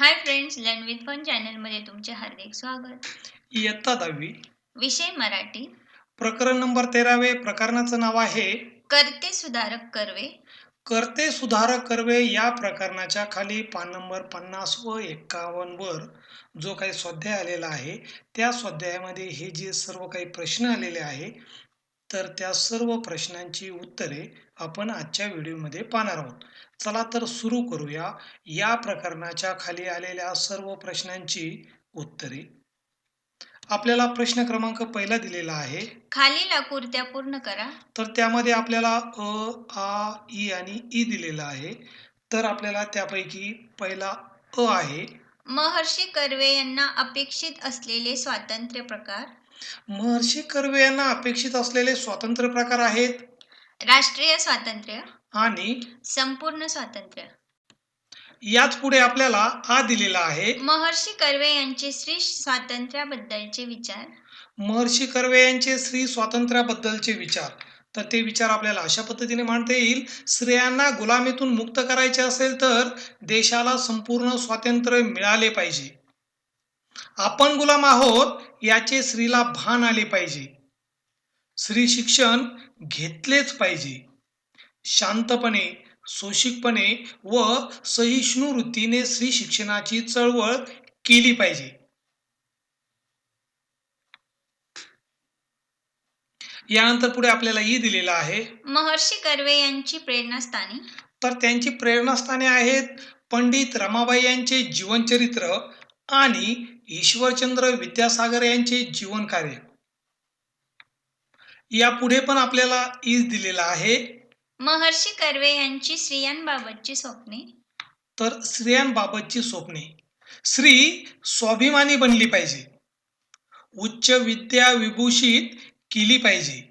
Hi friends learn with fun चॅनलमध्ये तुमचे हार्दिक स्वागत. इयत्ता दहावी. विषय मराठी. प्रकरण नंबर तेरावे प्रकरणाचं नाव आहे करते सुधारक कर्वे. करते सुधारक कर्वे या प्रकरणाच्या खाली पान नंबर पन्नास व वर जो काही स्वाध्याय आलेला आहे त्या स्वाध्यायामध्ये हे जे सर्व काही प्रश्न आलेले आहे तर त्या सर्व प्रश्नांची उत्तरे आपण आजच्या व्हिडिओमध्ये पाहणार आहोत. चला तर सुरू करूया. या प्रकरणाच्या खाली आलेल्या सर्व प्रश्नांची उत्तरे. आपल्याला प्रश्न क्रमांक पहिला दिलेला आहे. खालील आकृत्या पूर्ण करा. तर त्यामध्ये आपल्याला अ आ ई आणि ई दिलेला आहे. तर आपल्याला त्यापैकी पहिला अ आहे. महर्षी कर्वे यांना अपेक्षित असलेले स्वातंत्र्य प्रकार. महर्षी कर्वे यांना अपेक्षित असलेले स्वातंत्र्य प्रकार आहेत? राष्ट्रीय स्वातंत्र्य. आणि? संपूर्ण स्वातंत्र्य. याच पुढे आपल्याला आ दिलेला आहे. महर्षी कर्वे यांचे श्री स्वातंत्र्याबद्दलचे विचार. महर्षी कर्वे यांचे स्त्री स्वातंत्र्याबद्दलचे विचार. तर ते विचार आपल्याला अशा पद्धतीने मांडता येईल. स्त्रियांना गुलामीतून मुक्त करायचे असेल तर देशाला संपूर्ण स्वातंत्र्य मिळाले पाहिजे. आपण गुलाम आहोत याचे स्त्रीला भान आले पाहिजे. स्त्री शिक्षण घेतलेच पाहिजे. शांतपणे सोशिकपणे व सहिष्णू वृत्तीने स्त्री शिक्षणाची चळवळ केली पाहिजे. यानंतर पुढे आपल्याला ई दिलेला आहे. महर्षी कर्वे यांची प्रेरणास्थानी. तर त्यांची प्रेरणास्थाने आहेत पंडित रमाबाई यांचे जीवनचरित्र आणि ईश्वरचंद्र विद्यासागर यांचे जीवन कार्य. यापुढे पण आपल्याला ईज दिलेला आहे. महर्षी कर्वे यांची स्त्रियांबाबतची स्वप्ने. तर स्त्रियांबाबतची स्वप्ने. स्त्री स्वाभिमानी बनली पाहिजे. उच्च विद्या विभूषित केली पाहिजे.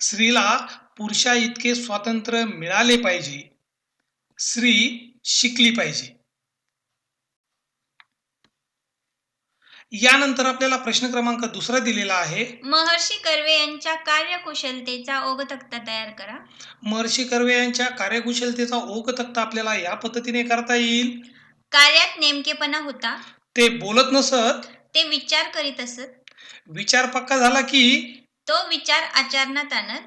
स्त्रीला पुरुषा इतके स्वातंत्र्य मिळाले पाहिजे. स्त्री शिकली पाहिजे. यानंतर आपल्याला प्रश्न क्रमांक दुसरा दिलेला आहे. महर्षी कर्वे यांच्या कार्यकुशलतेचा ओघ तक्ता तयार करा. महर्षी कर्वे यांच्या कार्यकुशलतेचा ओघ तक्ता आपल्याला या पद्धतीने करता येईल. कार्यात नेमकेपणा होता. ते बोलत नसत. ते विचार करीत असत. विचार पक्का झाला की तो विचार आचरणात आणत.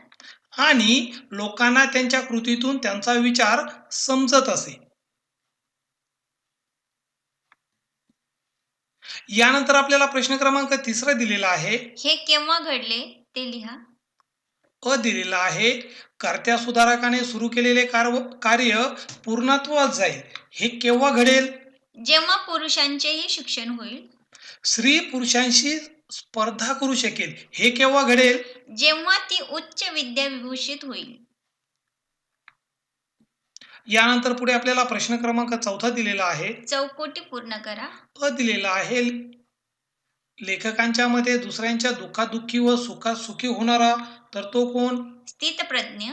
आणि लोकांना त्यांच्या कृतीतून त्यांचा विचार समजत असे. यानंतर आपल्याला प्रश्न क्रमांक तिसरा दिलेला आहे. हे केव्हा घडले? ते लिहा. अ दिलेला आहे. कर्त्या सुधारकाने सुरू केलेले कार- कार्य पूर्णत्वात जाईल. हे केव्हा घडेल? जेव्हा पुरुषांचेही शिक्षण होईल. स्त्री पुरुषांशी स्पर्धा करू शकेल. हे केव्हा घडेल? जेव्हा ती उच्च विद्या विभूषित होईल. यानंतर पुढे आपल्याला प्रश्न क्रमांक चौथा दिलेला आहे. चौकोटी पूर्ण करा. अ दिलेला आहे. लेखकांच्या मध्ये दुसऱ्यांच्या दुःखात दुःखी व सुखात सुखी होणारा तर तो कोण? स्थितप्रज्ञ.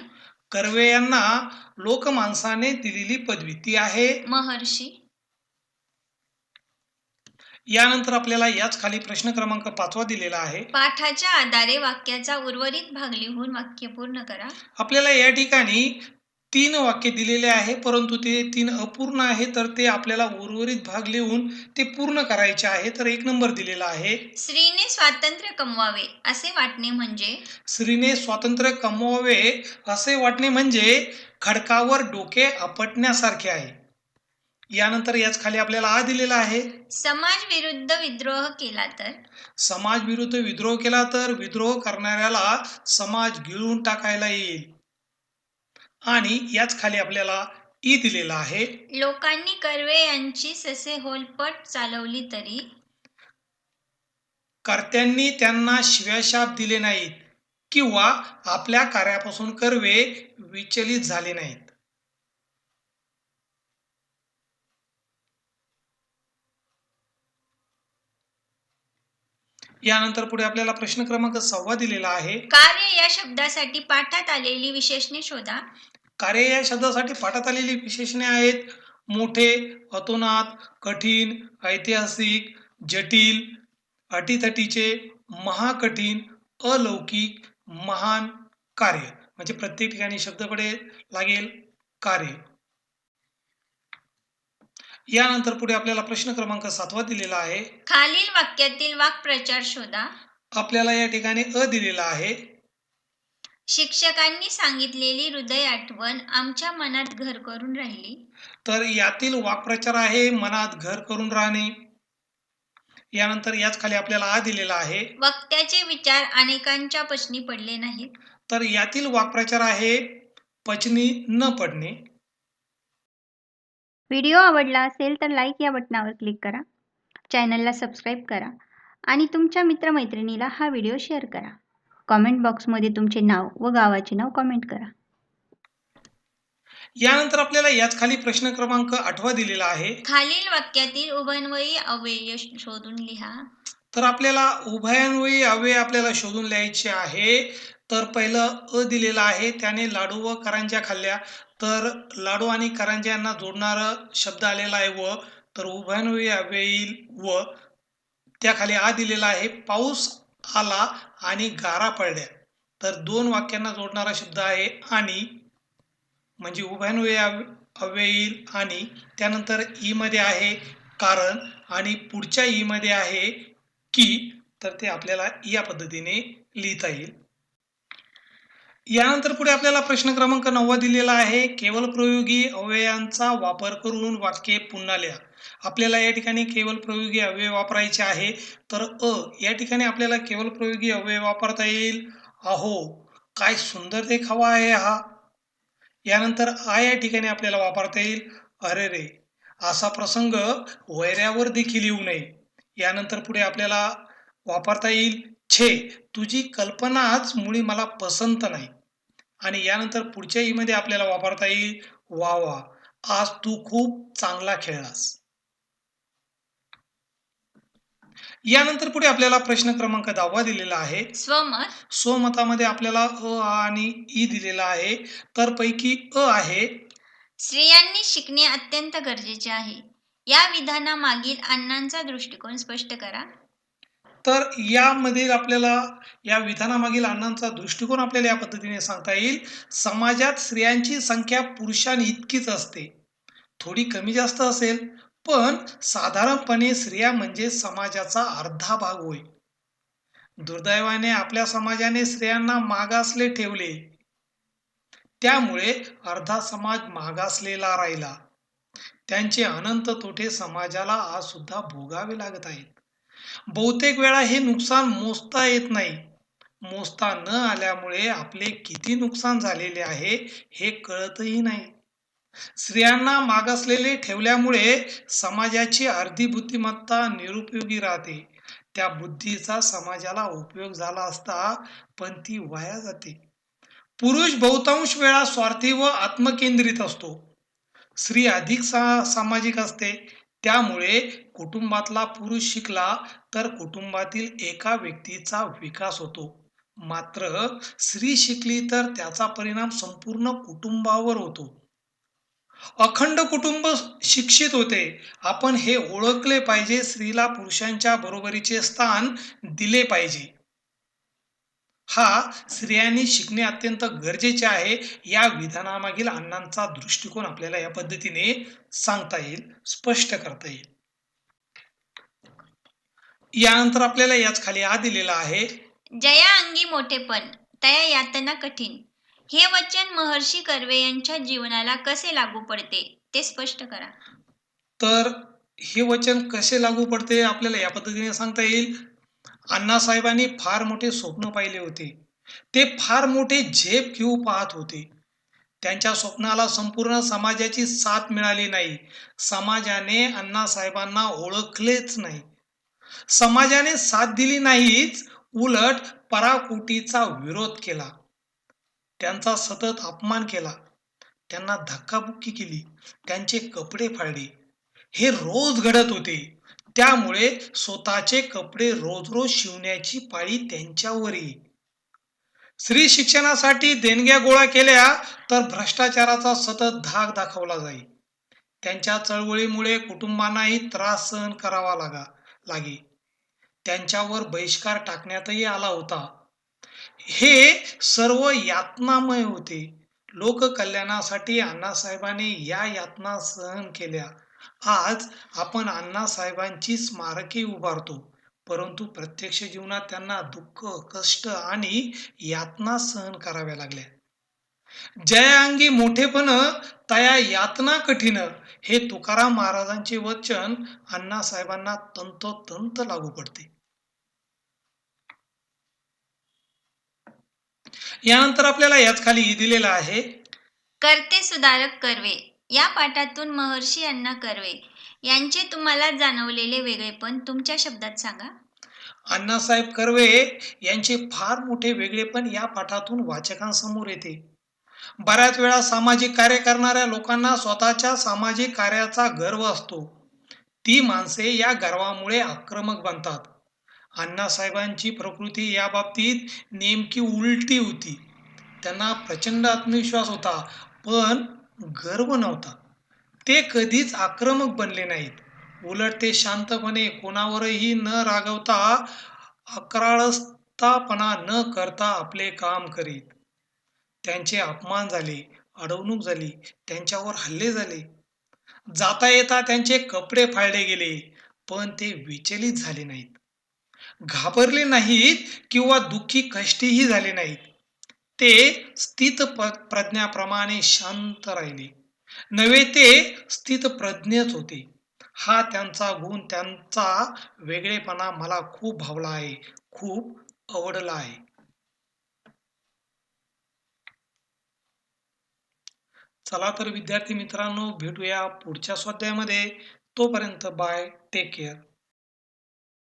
कर्वे यांना लोकमानसाने दिलेली पदवी ती आहे. महर्षी. यानंतर आपल्याला याच खाली प्रश्न क्रमांक पाचवा दिलेला आहे. पाठाच्या आधारे वाक्याचा उर्वरित भाग लिहून वाक्य पूर्ण करा. आपल्याला या ठिकाणी तीन वाक्य दिलेले आहे परंतु ते तीन अपूर्ण आहे तर ते आपल्याला उर्वरित भाग लिहून ते पूर्ण करायचे आहे. तर एक नंबर दिलेला आहे. स्त्रीने स्वातंत्र्य कमवावे असे वाटणे म्हणजे? स्त्रीने स्वातंत्र्य कमवावे असे वाटणे म्हणजे खडकावर डोके आपटण्यासारखे आहे. यानंतर याच खाली आपल्याला आ दिलेला आहे. समाज विरुद्ध विद्रोह केला तर? समाज विरुद्ध विद्रोह केला तर विद्रोह करणाऱ्याला समाज गिळून टाकायला येईल. आणि याच खाली आपल्याला ई दिलेला आहे. लोकांनी कर्वे यांची ससे होलपट चालवली तरी. कर्त्यांनी त्यांना शिव्याशाप दिले नाहीत किंवा आपल्या कार्यापासून कर्वे विचलित झाले नाहीत. यानंतर पुढे आपल्याला प्रश्न क्रमांक सव्वा दिलेला आहे. कार्य या शब्दासाठी पाठात आलेली विशेषणे शोधा. कार्य या शब्दासाठी पाठात आलेली विशेषणे आहेत. मोठे अतोनात कठीण ऐतिहासिक जटिल अटीतटीचे महाकठीण अलौकिक महान कार्य. म्हणजे प्रत्येक ठिकाणी शब्द पडे लागेल कार्य. यानंतर पुढे आपल्याला प्रश्न क्रमांक सातवा दिलेला आहे. खालील वाक्यातील वाक्प्रचार शोधा. आपल्याला या ठिकाणी अ दिलेला आहे. शिक्षकांनी सांगितलेली हृदय आठवण आमच्या मनात घर करून राहिली. तर यातील वाक्प्रचार आहे मनात घर करून राहणे. यानंतर याच खाली आपल्याला आ दिलेला आहे. वक्त्याचे विचार अनेकांच्या पचनी पडले नाहीत. तर यातील वाक्प्रचार आहे पचनी न पडणे. व्हिडिओ आवडला असेल तर लाईक या बटनावर क्लिक करा. चॅनलला सबस्क्राईब करा. आणि तुमच्या मित्रमैत्रिणीला हा व्हिडिओ शेअर करा. कॉमेंट बॉक्समध्ये तुमचे नाव व गावाचे नाव कॉमेंट करा. यानंतर आपल्याला याच खाली प्रश्न क्रमांक आठवा दिलेला आहे. खालील वाक्यातील उभयन्वयी अव्यय शोधून लिहा. तर आपल्याला उभयान्वयी अव्यय आपल्याला शोधून लिहायचे आहे. तर पहिलं अ दिलेलं आहे त्याने लाडू व करंज्या खाल्ल्या. तर लाडू आणि करंज्या यांना जोडणारा शब्द आलेला आहे व. तर उभयान्वयी अव्यय व. त्याखाली आ दिलेला आहे पाऊस आला आणि गारा पडल्या. तर दोन वाक्यांना जोडणारा शब्द आहे आणि म्हणजे उभयान्वयी अव्ययील आणि त्यानंतर ई मध्ये आहे कारण आणि पुढच्या ई मध्ये आहे की तर ते आपल्याला या पद्धतीने लिहिता येईल. यानंतर पुढे आपल्याला प्रश्न क्रमांक नववा दिलेला आहे. केवळ प्रयोगी अव्ययांचा वापर करून वाक्ये पुन्हा लिहा. आपल्याला या ठिकाणी केवल प्रयोगी अव्यय वापरायचे आहे तर अ या ठिकाणी आपल्याला केवल प्रयोगी अव्यय वापरता येईल? अहो काय सुंदर देखावा आहे हा. यानंतर आ या ठिकाणी आपल्याला वापरता येईल? अरे रे असा प्रसंग वैऱ्यावर देखील येऊ नये. यानंतर पुढे आपल्याला वापरता येईल? छे तुझी कल्पनाच मुळी मला पसंत नाही. आणि यानंतर पुढच्या मध्ये आपल्याला वापरता येईल? वा वा आज तू खूप चांगला खेळलास. यानंतर पुढे आपल्याला प्रश्न क्रमांक दहावा दिलेला आहे. स्वमत. स्वमतामध्ये आपल्याला अ आ आणि ई दिलेला आहे. तर पैकी अ आहे. स्त्रियांनी शिकणे अत्यंत गरजेचे आहे. या विधानामागील अण्णांचा दृष्टिकोन स्पष्ट करा. तर यामध्ये आपल्याला या विधानामागील अण्णांचा दृष्टिकोन आपल्याला या पद्धतीने सांगता येईल. समाजात स्त्रियांची संख्या पुरुषां इतकीच असते. थोडी कमी जास्त असेल पण साधारणपणे स्त्रिया म्हणजे समाजाचा अर्धा भाग होय. दुर्दैवाने आपल्या समाजाने स्त्रियांना मागासले ठेवले. त्यामुळे अर्धा समाज मागासलेला राहिला. त्यांचे अनंत तोटे समाजाला आज सुद्धा भोगावे लागत आहेत. बहुतेक वेळा हे नुकसान मोजता येत नाही. मोजता न आल्यामुळे आपले किती नुकसान झालेले आहे हे कळतही नाही. स्त्रियांना मागासलेले ठेवल्यामुळे समाजाची अर्धी बुद्धिमत्ता निरुपयोगी राहते. त्या बुद्धीचा समाजाला उपयोग झाला असता पण ती वाया जाते. पुरुष बहुतांश वेळा स्वार्थी व आत्मकेंद्रित असतो. स्त्री अधिक सा सामाजिक असते. त्यामुळे कुटुंबातला पुरुष शिकला तर कुटुंबातील एका व्यक्तीचा विकास होतो. मात्र स्त्री शिकली तर त्याचा परिणाम संपूर्ण कुटुंबावर होतो. अखंड कुटुंब शिक्षित होते. आपण हे ओळखले पाहिजे स्त्रीला पुरुषांच्या बरोबरीचे स्थान दिले पाहिजे. हा स्त्रियांनी शिकणे अत्यंत गरजेचे आहे या विधानामागील अण्णांचा दृष्टिकोन आपल्याला या पद्धतीने सांगता येईल स्पष्ट करता येईल. यानंतर आपल्याला याच खाली आ दिलेला आहे. जया अंगी मोठेपण तया यातना कठीण. हे वचन महर्षी कर्वे यांच्या जीवनाला कसे लागू पडते ते स्पष्ट करा. तर हे वचन कसे लागू पडते आपल्याला या पद्धतीने सांगता येईल. अण्णासाहेबांनी फार मोठे स्वप्न पाहिले होते. ते फार मोठे झेप घेऊ पाहत होते. त्यांच्या स्वप्नाला संपूर्ण समाजाची साथ मिळाली नाही. समाजाने अण्णासाहेबांना ओळखलेच नाही. समाजाने साथ दिली नाहीच उलट पराकुटीचा विरोध केला. त्यांचा सतत अपमान केला. त्यांना धक्काबुक्की केली. त्यांचे कपडे फाडले. हे रोज घडत होते. त्यामुळे स्वतःचे कपडे रोज रोज शिवण्याची पाळी त्यांच्यावर येई स्त्री शिक्षणासाठी देणग्या गोळा केल्या तर भ्रष्टाचाराचा सतत धाक दाखवला जाई. त्यांच्या चळवळीमुळे कुटुंबांनाही त्रास सहन करावा लागा लागे. त्यांच्यावर बहिष्कार टाकण्यातही आला होता. हे सर्व यातनामय होते. लोककल्याणासाठी अण्णासाहेबांनी या यातना सहन केल्या. आज आपण अण्णासाहेबांची स्मारके उभारतो. परंतु प्रत्यक्ष जीवनात त्यांना दुःख कष्ट आणि यातना सहन कराव्या लागल्या. जया अंगी मोठेपण तया यातना कठीण हे तुकाराम महाराजांचे वचन अण्णासाहेबांना तंतोतंत लागू पडते. यानंतर आपल्याला याच खाली दिलेला आहे. करते सुधारक कर्वे. या पाठातून महर्षी अण्णा कर्वे यांचे तुम्हाला जाणवलेले वेगळेपण तुमच्या शब्दात सांगा. अण्णासाहेब कर्वे यांचे फार मोठे वेगळेपण या पाठातून वाचकांसमोर येते. बऱ्याच वेळा सामाजिक कार्य करणाऱ्या लोकांना स्वतःच्या सामाजिक कार्याचा गर्व असतो. ती माणसे या गर्वामुळे आक्रमक बनतात. अण्णासाहेबांची प्रकृती या बाबतीत नेमकी उलटी होती. त्यांना प्रचंड आत्मविश्वास होता पण गर्व नव्हता. ते कधीच आक्रमक बनले नाहीत. उलट ते शांतपणे कोणावरही न रागवता अकराळस्थापणा न करता आपले काम करीत. त्यांचे अपमान झाले अडवणूक झाली त्यांच्यावर हल्ले झाले. जाता येता त्यांचे कपडे फाळले गेले पण ते विचलित झाले नाहीत. घाबरले नाहीत किंवा दुःखी कष्टीही झाले नाहीत. ते स्थित प- प्रज्ञाप्रमाणे शांत राहिले. नव्हे ते स्थित प्रज्ञच होते. हा त्यांचा गुण त्यांचा वेगळेपणा मला खूप भावला आहे खूप आवडला आहे. चला तर विद्यार्थी मित्रांनो भेटूया पुढच्या स्वाध्यायामध्ये. तोपर्यंत बाय टेक केअर